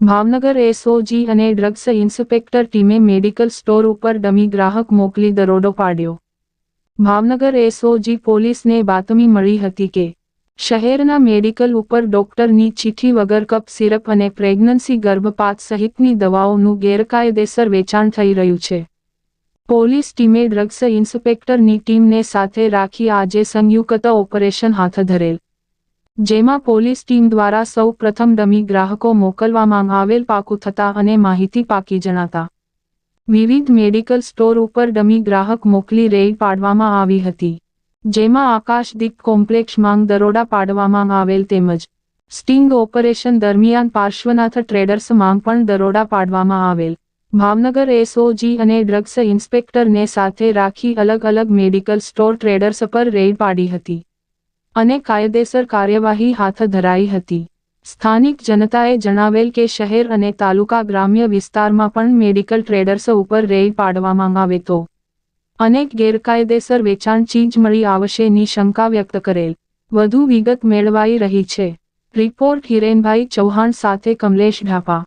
Bhavnagar SOG અને drugs inspector ટીમે medical store ઉપર ડમી ગ્રાહક મોકલી દરોડો પાડ્યો. ભાવનગર એસઓજી પોલીસને બાતમી મળી હતી કે, શહેરના મેડિકલ ઉપર ડોક્ટરની ચિઠ્ઠી વગર કપ સિરપ અને પ્રેગ્નન્સી ગર્ભપાત સહિતની દવાઓનું ગેરકાયદેસર વેચાણ થઈ રહ્યું છે. પોલીસ ટીમે ડ્રગ્સ ઇન્સ્પેક્ટરની ટીમને સાથે રાખી આજે સંયુક્ત ઓપરેશન હાથ ધરેલ. જેમાં પોલીસ ટીમ દ્વારા સૌ પ્રથમ ડમી ગ્રાહકો મોકલવામાં આવેલ પાકું થતા અને માહિતી પાકી જણાતા. વિવિધ મેડિકલ સ્ટોર ઉપર ડમી ગ્રાહક મોકલી રેડ પાડવામાં આવી હતી. જેમાં આકાશદીપ કોમ્પ્લેક્ષ માંગ દરોડા પાડવામાં આવેલ તેમજ સ્ટિંગ ઓપરેશન દરમિયાન પાર્શ્વનાથ ટ્રેડર્સ માંગ પણ દરોડા પાડવામાં આવેલ. ભાવનગર એસઓજી અને ડ્રગ્સ ઇન્સ્પેક્ટરને સાથે રાખી અલગ અલગ મેડિકલ સ્ટોર ટ્રેડર્સ પર રેડ પાડી હતી. અને કાયદેસર કાર્યવાહી હાથ ધરાઈ હતી. સ્થાનિક જનતાએ જણાવેલ કે શહેર અને તાલુકા ગ્રામ્ય વિસ્તારમાં પણ મેડિકલ ટ્રેડર્સ ઉપર રેડ પાડવામાં આવે તો અનેક ગેરકાયદેસર વેચાણ ચીજ મળી આવશેની શંકા વ્યક્ત કરેલ. વધુ વિગત મેળવાઈ રહી છે. રિપોર્ટ હિરેનભાઈ ચૌહાણ સાથે કમલેશ ઢાપા.